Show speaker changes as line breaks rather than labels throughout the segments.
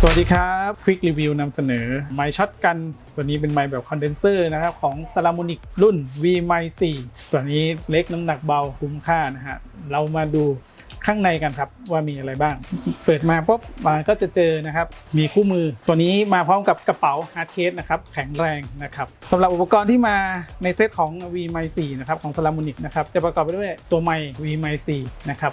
สวัสดีครับ Quick Review นำเสนอไมช็อตกัน ตัวนี้เป็นไมแบบคอนเดนเซอร์นะครับ ของ s a l a m o n i c รุ่น V Mic 4ตัวนี้เล็กน้ำหนักเบาคุ้มค่านะฮะ เรามาดูข้างในกันครับว่ามีอะไรบ้าง เปิดมาปุ๊บมันก็จะเจอนะครับ มีคู่มือ ตัวนี้มาพร้อมกับกระเป๋าฮาร์ดเคสนะครับ แข็งแรงนะครับสำหรับอุปกรณ์ที่มาในเซตของ V Mic 4นะครับของ s a l a m o n i c นะครับ จะประกอบไปด้วยตัวไม V Mic 4นะครับ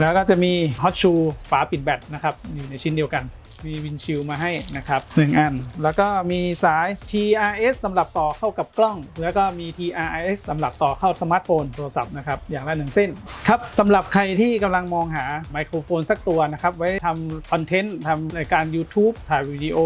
แล้วก็จะมีฮอตชูฝาปิดแบตนะครับอยู่ในชิ้นเดียวกัน มีวินชิลมาให้นะครับ1อัน แล้วก็มีสาย TRS สำหรับต่อเข้ากับกล้อง แล้วก็มี TRS สำหรับต่อเข้าสมาร์ทโฟนโทรศัพท์นะครับอย่างละหนึ่งเส้นครับสำหรับใครที่กำลังมองหาไมโครโฟนสักตัวนะครับไว้ทำคอนเทนต์ทำรายการ YouTube ถ่ายวิดีโอ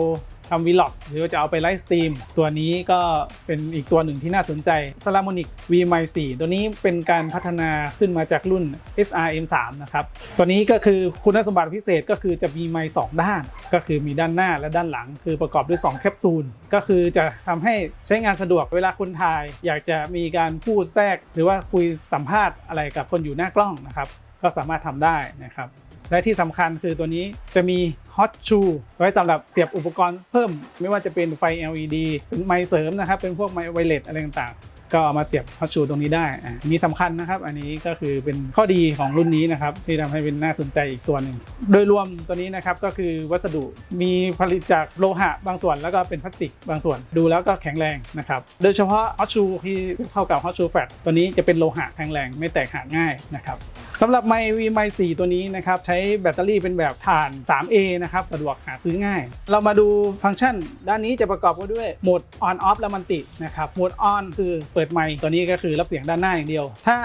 ทำวีล็อกหรือว่าจะเอาไปไลฟ์สตรีมตัวนี้ก็เป็นอีกตัวหนึ่งที่น่าสนใจ s a l a m o n i c V Mic 4ตัวนี้เป็นการพัฒนาขึ้นมาจากรุ่น SRM3 นะครับตัวนี้ก็คือคุณสมบัติพิเศษก็คือจะมีไมค์สองด้าน ก็คือมีด้านหน้าและด้านหลัง คือประกอบด้วย 2 แคปซูล ก็คือจะทำให้ใช้งานสะดวกเวลาคุณถ่าย อยากจะมีการพูดแทรก หรือว่าคุยสัมภาษณ์อะไรกับคนอยู่หน้ากล้องนะครับก็สามารถทำได้นะครับ และที่สำคัญคือตัวนี้จะมี Hot Shoe ไว้สำหรับเสียบอุปกรณ์เพิ่ม ไม่ว่าจะเป็นไฟ LED เป็นไมค์เสริมนะครับ เป็นพวกไมค์ไวเลสอะไรต่างๆ ก็เอามาเสียบ Hot Shoe ตรงนี้ได้อะมีสำคัญนะครับ อันนี้ก็คือเป็นข้อดีของรุ่นนี้นะครับ ที่ทำให้เป็นน่าสนใจอีกตัวหนึ่ง โดยรวมตัวนี้นะครับก็คือวัสดุมีผลิตจากโลหะบางส่วนแล้วก็เป็นพลาสติกบางส่วน ดูแล้วก็แข็งแรงนะครับ โดยเฉพาะ Hot Shoe ที่เข้ากับ Hot Shoe Flat ตัวนี้จะเป็นโลหะแข็งแรงไม่แตกหักง่ายนะครับ สำหรับไมค์ V ไมค์4ตัวนี้นะครับใช้แบตเตอรี่เป็นแบบถ่าน 3A นะครับสะดวกหาซื้อง่าย เรามาดูฟังก์ชัน ด้านนี้จะประกอบไปด้วยโหมด on off และมันตินะครับโหมด on คือเปิดไมค์ตัวนี้ก็คือรับเสียงด้านหน้าอย่างเดียว ถ้า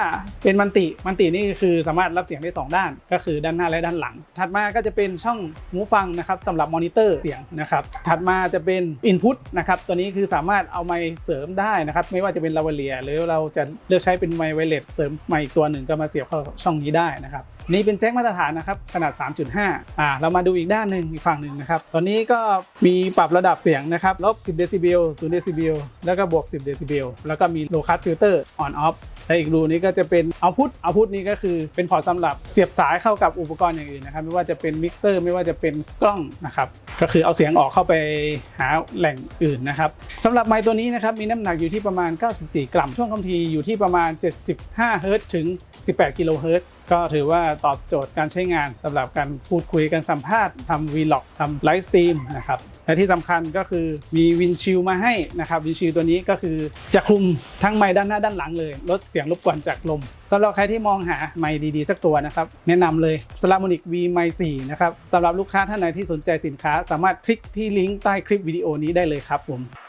เป็นมันติมันตินี่คือสามารถรับเสียงได้ 2 ด้าน ก็คือด้านหน้าและด้านหลัง ถัดมาก็จะเป็นช่องหูฟังนะครับสำหรับมอนิเตอร์เสียงนะครับถัดมาจะเป็น input นะครับตัวนี้คือสามารถเอาไมค์เสริมได้นะครับไม่ว่าจะเป็นลาวเลียหรือเราจะเลือกใช้เป็นไมค์ไวเลสเสริมไมค์อีกตัวหนึ่งก็มาเสียบเข้าช่องนี้ได้นะครับนี่เป็นแจ็คมาตรฐานนะครับขนาด 3.5 อ่าเรามาดูอีกด้านหนึ่งอีกฝั่งหนึ่งนะครับตอนนี้ก็มีปรับระดับเสียงนะครับลบ 10 เดซิเบล 0 เดซิเบล แล้วก็บวก 10 เดซิเบล แล้วก็มีโลคัสฟิลเตอร์ on off และอีกรูนี้ก็จะเป็นเอาพุทเอาพุทนี้ก็คือเป็นพอร์ตสำหรับเสียบสายเข้ากับอุปกรณ์อย่างอื่นนะครับ ไม่ว่าจะเป็นมิกเซอร์ไม่ว่าจะเป็นกล้องนะครับ ก็คือเอาเสียงออกเข้าไปหาแหล่งอื่นนะครับสำหรับไมค์ตัวนี้นะครับมีน้ำหนักอยู่ที่ประมาณ 94 กรัมช่วงคำทีอยู่ที่ประมาณ 75เฮิรตซ์ถึง 18 กิโลเฮิรตซ์ ก็ถือว่าตอบโจทย์การใช้งานสำหรับการพูดคุยกันสัมภาษณ์ทำวีล็อกทำไลฟ์สตรีมนะครับและที่สำคัญก็คือมีวินชิลมาให้นะครับวินชิลตัวนี้ก็คือจะคลุมทั้งไมค์ด้านหน้าด้านหลังเลย ลดเสียงรบกวนจากลมสำหรับใครที่มองหาไมค์ดีๆ สักตัวนะครับ แนะนำเลย s l a m o n i c V Mic 4นะครับสำหรับลูกค้าท่านไหนที่สนใจสินค้า สามารถคลิกที่ลิงก์ใต้คลิปวิดีโอนี้ได้เลยครับผม